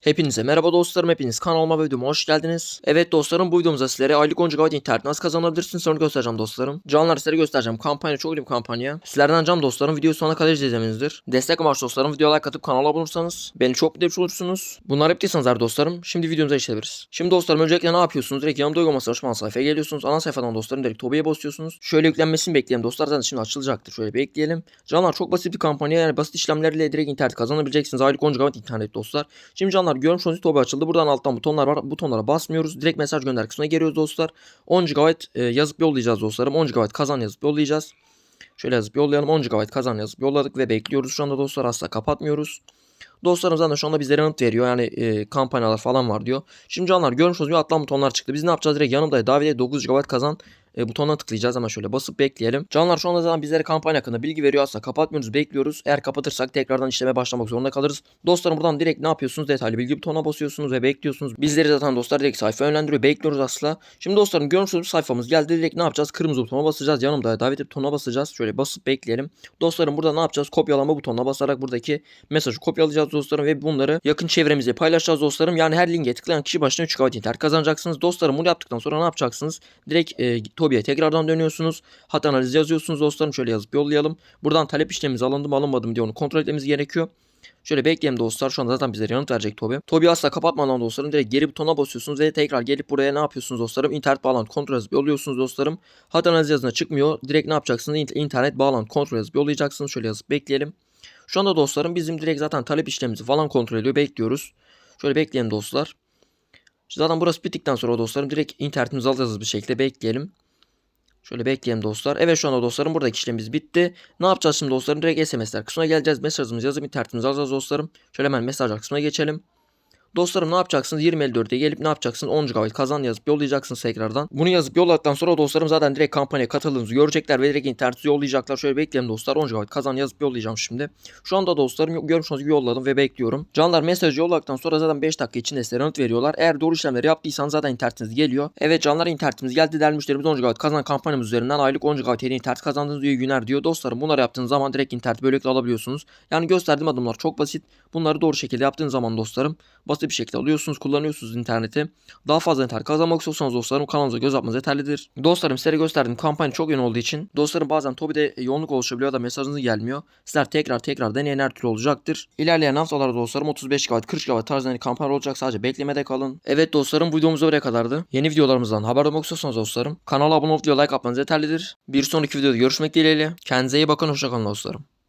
Hepinize merhaba dostlarım hepiniz kanalıma ve videoma hoş geldiniz. Evet dostlarım bu videomuzda sizlere aylık 10 GB internet nasıl kazanabilirsiniz onu göstereceğim dostlarım. Canlar sizlere göstereceğim kampanya çok iyi bir kampanya. Sizlerden cam dostlarım videoyu sonuna kadar izlemenizdir. Destek amaçlı dostlarım videoya like atıp kanala abone olursanız beni çok mutlu etmiş olursunuz. Bunlar yaptıysanız her dostlarım şimdi videomuza geçebiliriz. Şimdi dostlarım öncelikle ne yapıyorsunuz? Direkt yanımda uygulaması açma sayfaya geliyorsunuz. Ana sayfadan dostlarım direkt Tobi'ye basıyorsunuz. Şöyle yüklenmesini bekleyelim dostlar zaten şimdi açılacaktır. Şöyle bekleyelim. Canlar çok basit bir kampanya yani basit işlemlerle direkt internet kazanabileceksiniz. Aylık 10 GB internet dostlar. Şimdi canlar görmüş olduğunuz Tobi açıldı. Buradan alttan butonlar var. Butonlara basmıyoruz. Direkt mesaj gönder kısmına geliyoruz dostlar. 10 GB e, yazıp yollayacağız dostlarım. 10 GB kazan yazıp yollayacağız. Şöyle yazıp yollayalım. 10 GB kazan yazıp yolladık ve bekliyoruz şu anda dostlar. Asla kapatmıyoruz. Dostlarım zaten şu anda bizlere yanıt veriyor. Yani e, kampanyalar falan var diyor. Şimdi canlar görmüş olduğunuz gibi atlan butonlar çıktı. Biz ne yapacağız? Direkt yanımda davet 9 GB kazan e, butonuna tıklayacağız. Hemen şöyle basıp bekleyelim. Canlar şu anda zaten bizlere kampanya hakkında bilgi veriyor. Asla kapatmıyoruz. Bekliyoruz. Eğer kapatırsak tekrardan işleme başlamak zorunda kalırız. Dostlarım buradan direkt ne yapıyorsunuz? Detaylı bilgi butonuna basıyorsunuz ve bekliyorsunuz. Bizleri zaten dostlar direkt sayfa yönlendiriyor. Bekliyoruz asla. Şimdi dostlarım görmüş olduğunuz sayfamız geldi. Direkt ne yapacağız? Kırmızı butona basacağız. Yanımda davet butonuna basacağız. Şöyle basıp bekleyelim. Dostlarım burada ne yapacağız? Kopyalama butonuna basarak buradaki mesajı kopyalayacağız dostlarım ve bunları yakın çevremize paylaşacağız dostlarım. Yani her linke tıklayan kişi başına 3 GB internet kazanacaksınız. Dostlarım bunu yaptıktan sonra ne yapacaksınız? Direkt e, Tobi'ye tekrardan dönüyorsunuz. Hat analizi yazıyorsunuz dostlarım. Şöyle yazıp yollayalım. Buradan talep işlemimiz alındı mı alınmadı mı diye onu kontrol etmemiz gerekiyor. Şöyle bekleyelim dostlar. Şu anda zaten bizlere yanıt verecek Tobi. Tobi asla kapatmadan dostlarım direkt geri butona basıyorsunuz ve tekrar gelip buraya ne yapıyorsunuz dostlarım? İnternet bağlantı kontrol yazıp yolluyorsunuz dostlarım. Hat analizi yazına çıkmıyor. Direkt ne yapacaksınız? İnt- İnternet bağlantı kontrol yazıp yollayacaksınız. Şöyle yazıp bekleyelim. Şu anda dostlarım bizim direkt zaten talep işlemimizi falan kontrol ediyor. Bekliyoruz. Şöyle bekleyelim dostlar. Zaten burası bittikten sonra dostlarım direkt internetimizi alacağız bir şekilde bekleyelim. Şöyle bekleyelim dostlar. Evet şu anda dostlarım buradaki işlemimiz bitti. Ne yapacağız şimdi dostlarım? Direkt SMS'ler kısmına geleceğiz. Mesajımızı yazıp internetimizi alacağız dostlarım. Şöyle hemen mesajlar kısmına geçelim. Dostlarım ne yapacaksınız? 20.54'e gelip ne yapacaksınız? 10 GB kazan yazıp yollayacaksınız tekrardan. Bunu yazıp yolladıktan sonra dostlarım zaten direkt kampanyaya katıldığınızı görecekler ve direkt interneti yollayacaklar. Şöyle bekleyelim dostlar. 10 GB kazan yazıp yollayacağım şimdi. Şu anda dostlarım görmüş olduğunuz gibi yolladım ve bekliyorum. Canlar mesajı yolladıktan sonra zaten 5 dakika içinde size yanıt veriyorlar. Eğer doğru işlemleri yaptıysanız zaten internetiniz geliyor. Evet canlar internetimiz geldi. Değerli müşterimiz 10 GB kazan kampanyamız üzerinden aylık 10 GB TL internet kazandığınız diyor günler diyor. Dostlarım bunları yaptığınız zaman direkt internet böylelikle alabiliyorsunuz. Yani gösterdiğim adımlar çok basit. Bunları doğru şekilde yaptığınız zaman dostlarım basit bir şekilde alıyorsunuz, kullanıyorsunuz interneti. Daha fazla internet kazanmak istiyorsanız dostlarım kanalımıza göz atmanız yeterlidir. Dostlarım sizlere gösterdiğim kampanya çok yön olduğu için dostlarım bazen Tobi'de yoğunluk oluşabiliyor da mesajınız gelmiyor. Sizler tekrar tekrar deneyen her türlü olacaktır. İlerleyen haftalarda dostlarım 35 GB 40 GB tarzında kampanya olacak sadece beklemede kalın. Evet dostlarım videomuz oraya kadardı. Yeni videolarımızdan haberdar olmak istiyorsanız dostlarım kanala abone olup like atmanız yeterlidir. Bir sonraki videoda görüşmek dileğiyle. Kendinize iyi bakın hoşçakalın dostlarım.